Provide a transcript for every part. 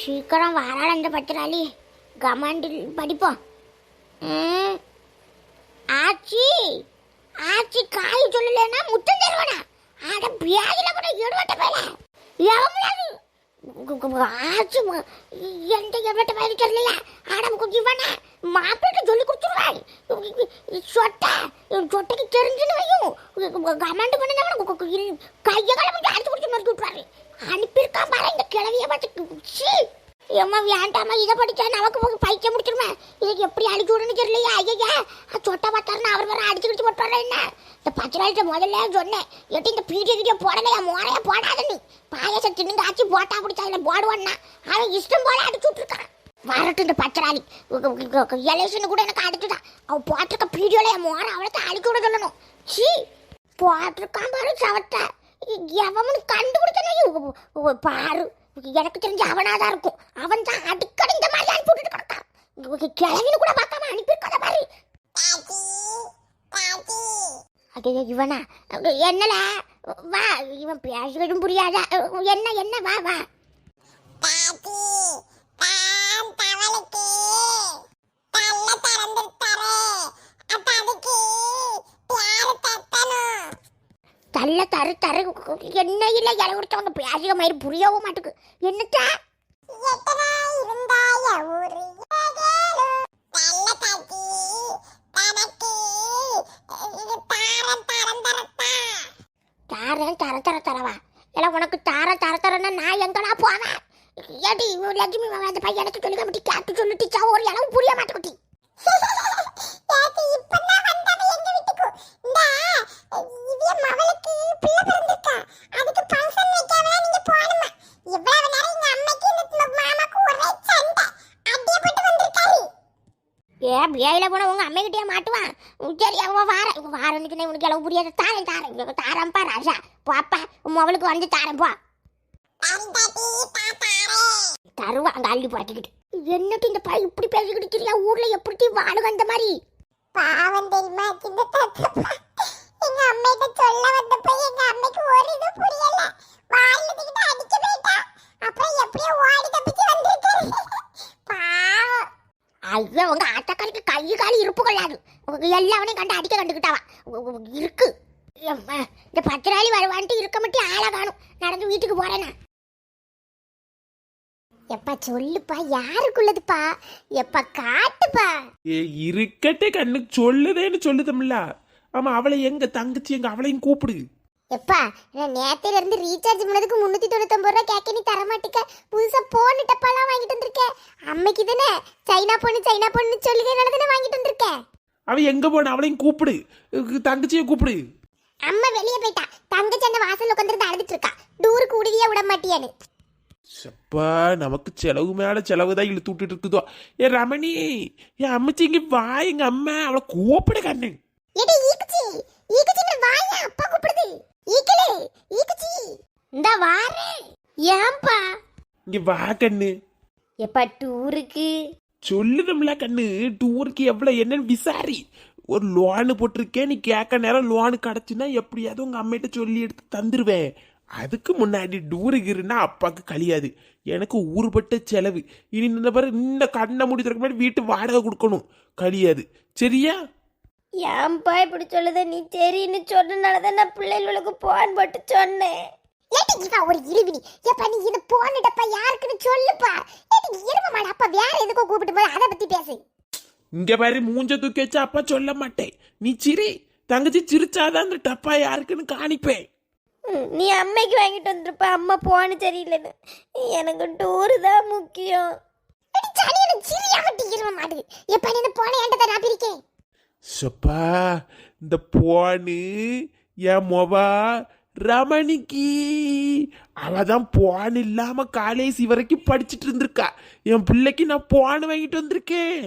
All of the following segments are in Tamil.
சீக்கிரம் வராள் அந்த பத்திராளி. கமாண்டில் படிப்போம். ஆச்சி ஆச்சி காய் சொல்லலைன்னா முத்தம் தருவானா? அட பியாதில கூட எடுவட்ட போயில. எவ்வளவு ஆச்சி எந்த எடுவட்ட பயிர் தெரியல ஆட இவனா மாப்பிள்ளை சொல்லி கொடுத்துருவாய் சொட்ட சொட்டைக்கு தெரிஞ்சுன்னு வையும். கமாண்ட் பண்ணி கையை கிளம்பி அடிச்சு குடிச்சு மறுத்து விட்டுறாரு அனுப்பியிருக்கான் பாரு இந்த கிழவியை பார்த்து. சீ ஏம்மா வேண்டாம்மா இதை படிச்சா நமக்கு போய் பைக்க முடிச்சிருமே இதுக்கு எப்படி அடிச்சு விடணும் தெரியலையா ஐயா சொட்டை பார்த்தாருன்னு அவர் வேற அடிச்சு கிடிச்சு போட்டுறா என்ன? இந்த பத்து நாளைக்கு முதல்ல சொன்னேன். எட்டி இந்த பீடிய கிட்டே போடலையா மோரையா போடாத நீ. பாயசம் தின்னு காய்ச்சி போட்டா பிடிச்சா இல்லை போடுவான்னா. அவன் இஷ்டம் போல அடிச்சு விட்டுருக்கான். வரட்டும் இந்த பச்சராளி எலேஷன் கூட எனக்கு அடிச்சுட்டான் அவன் போட்டிருக்க பீடியோல என் மோர அவளுக்கு அடிக்க விட சொல்லணும். சீ போட்டிருக்கான் பாரு சவத்தை எவனு கண்டுபிடிச்சனே பாரு. எனக்கு தெரிஞ்ச அவனாதான் இருக்கும். அவன் தான் அடிக்கடி இந்த மாதிரி அனுப்பி விட்டுட்டு கிடக்கான். கிழவின்னு கூட பார்க்காம அனுப்பியிருக்காத மாதிரி. ஐயோ இவனா? என்னல வா இவன் பேசுறதும் புரியாத? என்ன என்ன வா வா. பாட்டி தான் தவளுக்கு. தள்ள திறந்துட்டாரு அப்ப அதுக்கு யாரு தட்டணும் தள்ள தரு தரு. என்ன இல்லை இலை கொடுத்தவங்க பேசுக மாதிரி புரியவும் மாட்டுக்கு. தரத்தா? தாரேன் தர தர தரவா. இல்லை உனக்கு தார தர தரன்னா நான் எங்கடா போவேன் ஏடி லட்சுமி மாமா அந்த பையனுக்கு சொல்லி கமிட்டி கேட்டு சொல்லிட்டுச்சா ஒரு இளவு புரிய மாட்டுக்குட்டி ஏத்தி இப்பதான் வந்தவ எங்க வீட்டுக்கு இந்த இவிய மவளுக்கு பிள்ளை பிறந்திருக்கா. அதுக்கு ஃபங்க்ஷன் வைக்காமலாம் நீங்க போகணுமா? இவ்வளவு நேரம் எங்க அம்மைக்கு இந்த மாமாக்கு ஒரே சண்டை. அடியே போட்டு வந்திருக்காரு. ஏ பிள்ளையில போன உங்க அம்மைக்கிட்டே மாட்டுவான் சரி அவன் வார வாரன்னு சொன்னா உனக்கு இளவு புரியாத. தாரேன் தாரேன். தாரம்பா ராஜா பாப்பா உன் அவளுக்கு வந்து தாரேன் போ. தாரி தாட்டி தாத்தாரே தருவான் அங்க அள்ளி போட்டுக்கிட்டு என்னட்டு இந்த பையன் இப்படி பேசிக்கிட்டு ஊர்ல எப்படி வாழுக அந்த மாதிரி? பாவம் தெரியுமா சின்ன தாத்தா எங்க அம்மைகிட்ட சொல்ல வந்தப்ப எங்க அம்மைக்கு ஒரு இது புரியல வாயில தூக்கிட்டு அடிக்க போயிட்டா அப்புறம் எப்படியோ ஓடி தப்பிச்சு வந்திருக்காரு பாவம் ஐயோ உங்க ஆட்டக்காரிக்கு கை காலி இருப்பு கொள்ளாது. எல்லாவனையும் கண்டு அடிக்க கண்டுக்கிட்டாவா? இருக்கு. எம்மா, இந்த பத்து நாளி வருவான்ட்டு இருக்க மட்டும் ஆளை காணும். நடந்து வீட்டுக்கு போறேனா? எப்பா சொல்லுப்பா யாருக்குள்ளதுப்பா? எப்பா காட்டுப்பா. இருக்கட்டே கண்ணுக்கு சொல்லுதேன்னு சொல்லுதம்ல ஆமா அவளை எங்க தங்கச்சி எங்க அவளையும் கூப்பிடு. எப்பா நான் நேத்துல இருந்து ரீசார்ஜ் பண்ணதுக்கு முன்னூத்தி தொண்ணூத்தொன்பது ரூபா கேட்க நீ தரமாட்டிக்க. புதுசா போன் டப்பாலாம் வாங்கிட்டு வந்திருக்கேன் அம்மைக்கு தானே சைனா பொண்ணு சைனா பொண்ணு சொல்லுங்க தானே வாங்கிட்டு வந்திருக்கேன் அவ எங்க போன? அவளையும் கூப்பிடு. தங்கச்சியை கூப்பிடு. அம்மா வெளியே போயிட்டா. தங்கச்சி அந்த வாசல்ல உட்காந்துருந்து அழுதுட்டு இருக்கா. டூருக்கு உடவியா விட மாட்டியான்னு. சப்பா நமக்கு செலவு மேல செலவு தான் இழுத்து விட்டுட்டு இருக்குதோ. ஏ ரமணி என் அம்மச்சி இங்க வா எங்க அம்மா. அவளை கூப்பிடு கண்ணு. எடி ஈக்குச்சி. ஈக்குச்சி வாயா அப்பா கூப்பிடுது. ஈக்கலே ஈக்குச்சி இந்த வாரே. ஏன்பா? இங்க வா கண்ணு. எப்பா டூருக்கு? சொல்லுதம்ல கண்ணு டூருக்கு எவ்வளவு என்னன்னு விசாரி. ஒரு லோனு போட்டிருக்கேன் நீ கேட்க நேரம் லோனு கிடச்சுன்னா எப்படியாவது உங்க அம்மிட்ட சொல்லி எடுத்து தந்துருவேன். அதுக்கு முன்னாடி டூருக்கு இருந்தா அப்பாவுக்கு கழியாது. எனக்கு ஊறுபட்ட செலவு. இனி இந்த பாரு இந்த கண்ணை மூடி திறக்க முன்னாடி வீட்டு வாடகை கொடுக்கணும். கழியாது. சரியா? ஏன்பா இப்படி சொல்லுத? நீ சரின்னு சொன்னனால தான் நான் பிள்ளைகளுக்கு போன் போட்டு சொன்னேன். ஏடி இவா ஒரு இருவினி? எப்பா நீ இது போன்னுடப்பா யாருக்குன்னு சொல்லுப்பா? ஏடி இரும மாட அப்பா வேற எதுக்கோ கூப்பிட்டு போய் அதை பத்தி பேசு. இங்க பாரு மூஞ்ச தூக்கி வச்சா அப்பா சொல்ல மாட்டேன். நீ சிரி. தங்கச்சி சிரிச்சாதான் அந்த டப்பா யாருக்குன்னு காணிப்பேன் ம், நீ அம்மைக்கு வாங்கிட்டு வந்திருப்ப. அம்மா போன சரியில்லைன்னு. எனக்கு டூரு தான் முக்கியம். எடி சனியன சிரியா வட்டி இரும மாடு எப்பா நீ போன ஏண்டத நான் பிரிக்கேன்? சப்பா இந்த போனு என் மொபா ரமணிக்கு. அவ தான் போன் இல்லாம காலேஜ் வரைக்கும் படிச்சிட்டு இருந்திருக்கா. என் பிள்ளைக்கு நான் போன் வாங்கிட்டு வந்திருக்கேன்.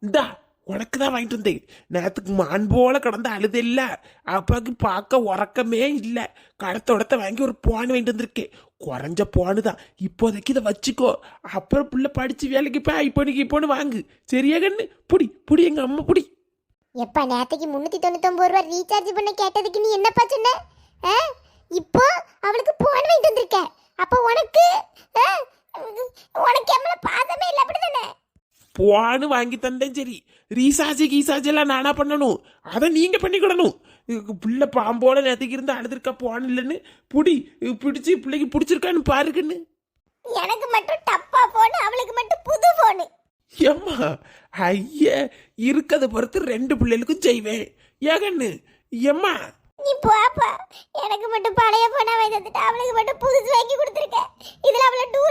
இந்தா உனக்கு தான் வாங்கிட்டு வந்தேன். நேத்துக்கு மான் போல கடந்து அழுது இல்ல. அப்பாவுக்கு பார்க்க உறக்கமே இல்லை. கடத்த உடத்த வாங்கி ஒரு போன் வாங்கிட்டு வந்திருக்கேன். குறைஞ்ச போனு தான். இப்போதைக்கு இதை வச்சுக்கோ. அப்புறம் பிள்ளை படித்து வேலைக்கு போய் இப்போனுக்கு இப்போன்னு வாங்கு. சரியா கண்ணு? புடி புடி எங்கள் அம்மா புடி. எப்பா நேற்றுக்கு முந்நூற்றி தொண்ணூத்தொம்பது ரூபா ரீசார்ஜ் பண்ண கேட்டதுக்கு நீ என்னப்பா சொன்ன? இப்போ அவளுக்கு போன் வாங்கிட்டு வந்திருக்க. அப்போ உனக்கு உனக்கு எம்மள பாசமே இல்லை அப்படி தானே போனு வாங்கி தந்தேன் சரி. ரீசார்ஜ் கீசார்ஜ் எல்லாம் நானா பண்ணணும். அதை நீங்கள் பண்ணிக்கிடணும் பிள்ளை பாம்போட நேற்றுக்கு இருந்து அழுதுருக்கா போன் இல்லைன்னு? புடி பிடிச்சி பிள்ளைக்கு பிடிச்சிருக்கான்னு பாருக்குன்னு. எனக்கு மட்டும் டப்பா போனு அவளுக்கு மட்டும் புது போனு ஏம்மா ஐய இருக்கதை பொறுத்து ரெண்டு பிள்ளைகளுக்கும் செய்வேன். ஏகன்னு ஏம்மா? நீ போப்பா எனக்கு மட்டும் பழைய போனா வாங்கி தந்துட்டு அவளுக்கு மட்டும் புதுசு வாங்கி கொடுத்துருக்க. இதுல அவளை போ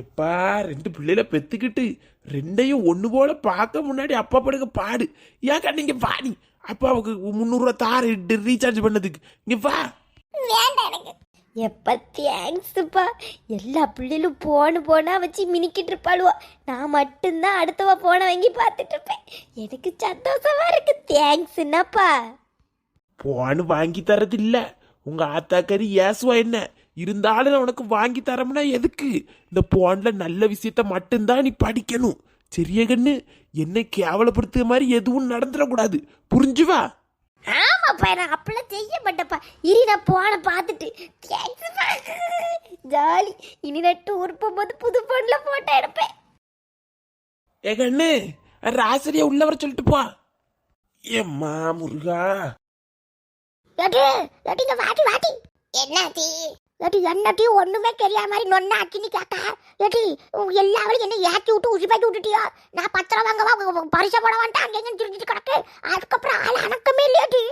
எப்பா ரெண்டு பிள்ளைல பெத்துக்கிட்டு ரெண்டையும் ஒன்று போல பார்க்க முன்னாடி அப்பா படுக்க பாடு. ஏன் நீங்க வாடி அப்பாவுக்கு முந்நூறுரூவா தார ரீசார்ஜ் பண்ணதுக்கு. இங்க வா. எப்ப தேங்க்ஸ்ப்பா எல்லா பிள்ளைகளும் போன போனா வச்சு மினிக்கிட்டு இருப்பாளுவோ. நான் மட்டும்தான் அடுத்தவ போன வாங்கி பார்த்துட்டு இருப்பேன். எனக்கு சந்தோஷமா இருக்கு. தேங்க்ஸ் என்னப்பா போன்னு வாங்கி தரது இல்ல உங்க ஆத்தாக்கறி ஏசுவா என்ன? இருந்தாலும் நான் உனக்கு வாங்கி தரமுன்னா எதுக்கு? இந்த போன்ல நல்ல விஷயத்த மட்டும்தான் நீ படிக்கணும். சரியா கண்ணு? என்னை கேவலப்படுத்துற மாதிரி எதுவும் நடந்துடக்கூடாது. புரிஞ்சுவா? ஆமாப்பா நான் அப்பெல்லாம் செய்ய மாட்டேப்பா இனி நான் போன பார்த்துட்டு. ஜாலி. இனி நான் டூர் போகும்போது புது பொண்ணில் போட்டோ எடுப்பேன். ஏ கண்ணு ராசரியா உள்ள வர சொல்லிட்டு போ. ஏம்மா முருகா? வாட்டி வாட்டி என்னாச்சு ஏட்டி என்னட்டி ஒண்ணுமே தெரியாத மாதிரி நொன்னா அச்சின்னு கேட்டா ஏட்டி எல்லாவளையும் என்ன ஏற்றி விட்டு உசிப்பாக்கி விட்டுட்டியோ? நான் பத்து ரூபா வாங்கவா பரிசை போட வந்துட்டு அங்கே எங்கேயும் திரிஞ்சிட்டு கிடக்கு. அதுக்கப்புறம் ஆள் அணக்கமே இல்லையாட்டி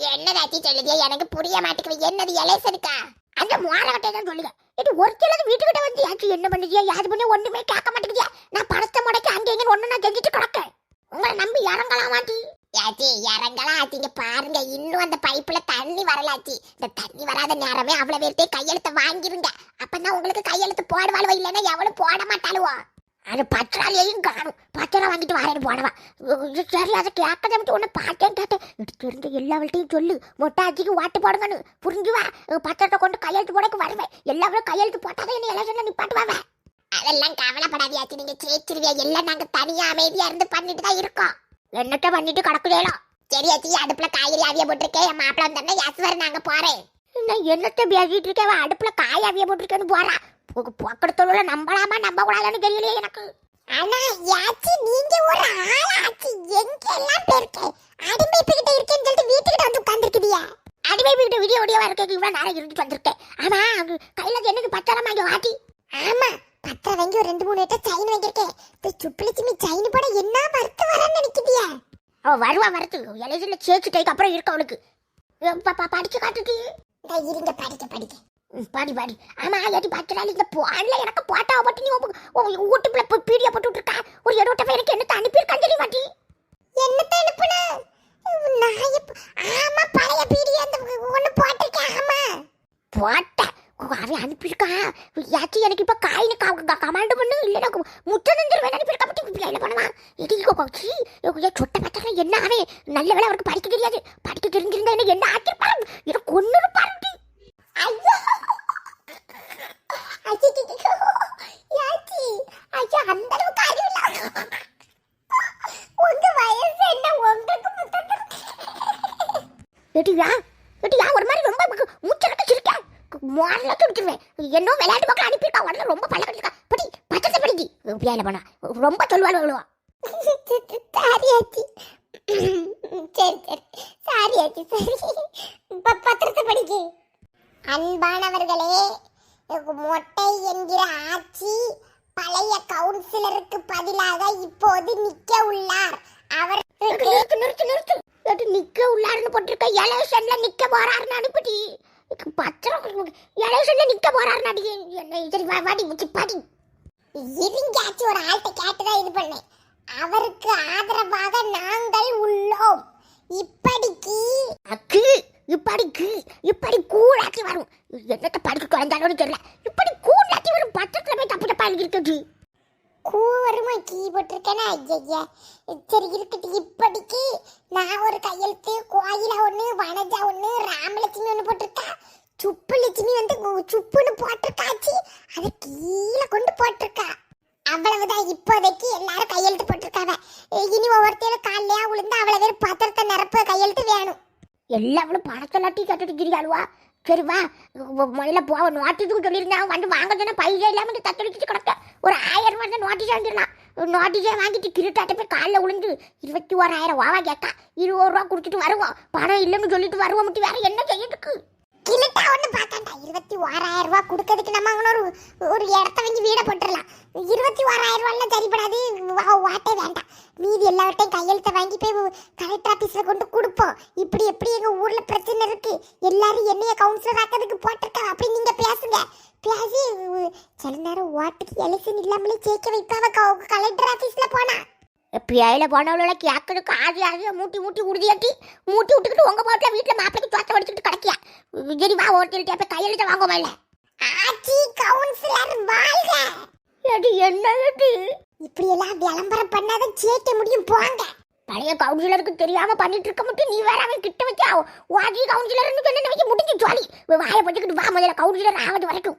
என்னதாச்சி சொல்லுதியா எனக்கு புரிய மாட்டேங்குது. என்னது இலேசனுக்கா அந்த மாறகட்டை தான் சொல்லுங்க ஏட்டி ஒரு சிலது வீட்டுக்கிட்ட வந்து ஏற்றி என்ன பண்ணுதியா? யாது பண்ணி ஒண்ணுமே கேட்க மாட்டேங்குதியா? நான் பணத்தை முடக்கி அங்கே எங்கே ஒன்று நான் செஞ்சுட்டு கிடக்கேன் உங்களை நம்பி இறங்கலாம் மாட்டி யாச்சி இறங்கலாம் ஆச்சிங்க பாருங்க இன்னும் அந்த பைப்புல தண்ணி வரலாச்சி. இந்த தண்ணி வராத நேரமே அவ்வளவு பேர்த்தே கையெழுத்த வாங்கிருங்க. அப்பதான் உங்களுக்கு கையெழுத்து போடுவாளுவோ இல்லைன்னா எவ்வளவு போட மாட்டாளுவோ? அது பற்றாலையும் காணும். பத்திரம் வாங்கிட்டு வரேன்னு போனவா சரி அதை கேட்கத மட்டும் ஒன்று பார்த்தேன் கேட்டேன். இது தெரிஞ்ச எல்லாவள்கிட்டையும் சொல்லு. மொட்டாச்சிக்கு வாட்டு போடுங்கன்னு. புரிஞ்சுவா? பத்திரத்தை கொண்டு கையெழுத்து போடக்கு வருவேன். எல்லாரும் கையெழுத்து போட்டாதான் என்ன எலெக்ஷன்ல வாவேன் அதெல்லாம் கவலைப்படாதியாச்சு நீங்க ஜெயிச்சிருவியா? எல்லாம் நாங்க தனியா அமைதியா இருந்து பண்ணிட்டு தான் இருக்கோம். என்னட்ட பண்ணிட்டு கிடக்குதேலாம் அச்சி அடுப்புல காய்கறி அவிய போட்டிருக்கேன் என் மாப்பிள்ள வந்தோடனே யசுவர் நாங்க போறேன். நான் என்னத்த பேசிட்டு இருக்கேன் அடுப்புல காய் அவிய போட்டிருக்கேன்னு போறா. போக்கடத்தோட நம்பலாமா நம்ப கூடாதுன்னு தெரியலையே எனக்கு. ஆனா யாச்சி நீங்க ஒரு ஆளாச்சி எங்க எல்லாம் போயிருக்கே? அடிமை கிட்ட இருக்கேன்னு சொல்லிட்டு வீட்டுக்கிட்ட வந்து உட்காந்துருக்குதியா அடிமை வீட்டு வீடியோ ஒடியவா இருக்க இவ்வளவு நேரம் இருந்துட்டு வந்திருக்கேன் ஆமா அங்க கையில என்னது பத்திரம் வாங்கி வாட்டி? ஆமா பத்திரம் வாங்கி ஒரு ரெண்டு மூணு எட்ட சைன் வாங்கியிருக்கேன். இந்த சுப்புலட்சுமி சைன் போட என்ன மறுத்து வரேன்னு நினைக்குதியா அவ வருவா வரது எலெக்ஷன்ல சேர்த்துட்டதுக்கு அப்புறம் இருக்கு அவளுக்கு படிக்க ப- படிச்சு காட்டுட்டு இருங்க படிக்க படிக்க. பாடி பாடி. ஆமா ஏட்டி பாக்கிறாள் இந்த போன்ல எனக்கு போட்டா போட்டு நீ வீட்டுக்குள்ள போய் பீடியா போட்டு விட்டுருக்கா? ஒரு இடோட்ட பேருக்கு என்னத்தை அனுப்பியிருக்கான்னு தெரிய மாட்டி என்னத்தை அனுப்புன? நான் ஆமா பழைய பீடியா அந்த ஒன்று போட்டிருக்கேன் ஆமா. போட்டேன் அவன் அனுப்பியிருக்கா? யாச்சும் எனக்கு இப்போ காயினு கமாண்டு பண்ணு. இல்லைன்னா முட்டை நெஞ்சிருவேன் அனுப்பியிருக்கா மட்டும் இப்படி என்ன பண்ணுவான் இது கோச்சி ஐயோ சொட்ட பச்சை என்ன ஆவே நல்ல வேலை அவருக்கு படிக்க தெரியாது. படிக்க தெரிஞ்சிருந்தா என்ன என்ன ஆக்கிருப்பாரு இதை கொண்டு இருப்பாரு ஐயோ! ஐயோ யாச்சி ஒரு மாதிரி ரொம்ப மூச்சரக்க சிரிக்க. மாறல துடிச்சிருவேன் என்ன விளையாட்டு பக்கம் அனுப்பியிருக்கா. உடனே ரொம்ப பழகிருக்கா படி பச்சத்தை படிக்கி. வேலை பண்ணா? ரொம்ப சொல்லுவாள் விழுவா சாரியாச்சி சரி சரி. சாரியாச்சி சரி ப- பத்திரத்தை படிக்க. அன்பானவர்களே மொட்டை என்கிற ஆட்சி பழைய கவுன்சிலருக்கு பதிலாக இப்போது நிக்க உள்ளார். அவர் நிறுத்து நிறுத்து நிறுத்து நிக்க உள்ளாருன்னு போட்டிருக்க எலெக்ஷன்ல நிக்க போறாருன்னு அனுப்பிட்டி. பத்திரம் எலெக்ஷன்ல நிக்க போறாருன்னு அடி என்ன சரி வா வாடி முச்சி பாடி. இருங்காச்சும் ஒரு ஆள்கிட்ட கேட்டுதான் இது பண்ணேன். அவருக்கு ஆதரவாக நாங்கள் உள்ளோம். இப்படிக்கு. அக்கு இப்படிக்கு இப்படி கூழாக்கி வரும். என்னத்த படிக்க குறைஞ்சாலும் தெரியல. இப்படி கூழாக்கி வரும். போய் தப்பு தப்பா எழுதிருக்கது கூவருமா கீ போட்டிருக்கேனா ஐயா சரி இருக்கட்டு. இப்படிக்கு. நான் ஒரு கையெழுத்து கோயிலா ஒண்ணு வனஜா ஒண்ணு ராமலட்சுமி ஒண்ணு போட்டிருக்கா. சுப்பு லட்சுமி வந்து கு- சுப்புன்னு போட்டிருக்காச்சு அதை கீழே கொண்டு போட்டிருக்கா அவ்வளவுதான் இப்போதைக்கு எல்லாரும் கையெழுத்து போட்டிருக்காங்க இனி ஒவ்வொருத்தையும் காலையா விழுந்து அவ்வளவு பேர் பத்திரத்தை கட்டிட்டு கிரியாளுவா சரி வா. முதல்ல போ நோட்டீஸுக்கு சொல்லியிருந்தேன் வந்து வாங்க சொன்னால் பைசா இல்லாமல் வந்து கிடக்க ஒரு ஆயிரம் ரூபாய் தான் நோட்டீஸ் வாங்கிடலாம் நோட்டீஸே வாங்கிட்டு கிருட்டாட்ட போய் காலில் விழுந்து இருபத்தி ஓராயிரம் வாவா கேட்டா இருபது ரூபா கொடுத்துட்டு வருவோம் பணம் இல்லைன்னு சொல்லிட்டு வருவோம் மட்டும் வேற என்ன செய்யறதுக்கு கிளிட்டா ஒண்ணு பார்த்தாண்டா? இருபத்தி ஓராயிரம் ரூபா கொடுக்கறதுக்கு நம்ம அங்கே ஒரு ஒரு இடத்த வாங்கி வீட போட்டுடலாம். இருபத்தி ஓராயிரம் ரூபாலாம் சரிப்படாது வா- வாட்டே வேண்டாம். மீதி எல்லாவற்றையும் கையெழுத்தை வாங்கி போய் கலெக்டர் ஆஃபீஸில் கொண்டு கொடுப்போம். இப்படி எப்படி எங்கள் ஊரில் பிரச்சனை இருக்குது எல்லாரும் என்னைய கவுன்சிலர் ஆக்கிறதுக்கு போட்டிருக்கா? அப்படி நீங்கள் பேசுங்க. பேசி சில நேரம் ஓட்டுக்கு எலெக்ஷன் இல்லாமலே ஜெயிக்க வைப்பாவ கலெக்டர் ஆஃபீஸில் போனா. பிள்ளையில போனவளோட கேட்கறதுக்கு ஆசை ஆசையாக மூட்டி மூட்டி உறுதியாட்டி மூட்டி விட்டுக்கிட்டு உங்க பாட்டில் வீட்டில் மாப்பிளைக்கு தோத்த வடிச்சுக்கிட்டு கிடக்கியா? சரி வா ஒருத்தர் போய் கையெழுத்த வாங்க மேல ஆட்சி கவுன்சிலர் வாழ்க. அது என்ன இது இப்படி எல்லாம் விளம்பரம் பண்ணாதான் ஜெயிக்க முடியும் போங்க. பழைய கவுன்சிலருக்கு தெரியாம பண்ணிட்டு இருக்க மட்டும் நீ வேற அவன் கிட்ட வச்சா வாஜி கவுன்சிலர்னு சொன்ன வைக்க முடிஞ்சு ஜாலி. வாயை பட்டுக்கிட்டு வா முதல்ல கவுன்சிலர் ஆவது வரைக்கும்.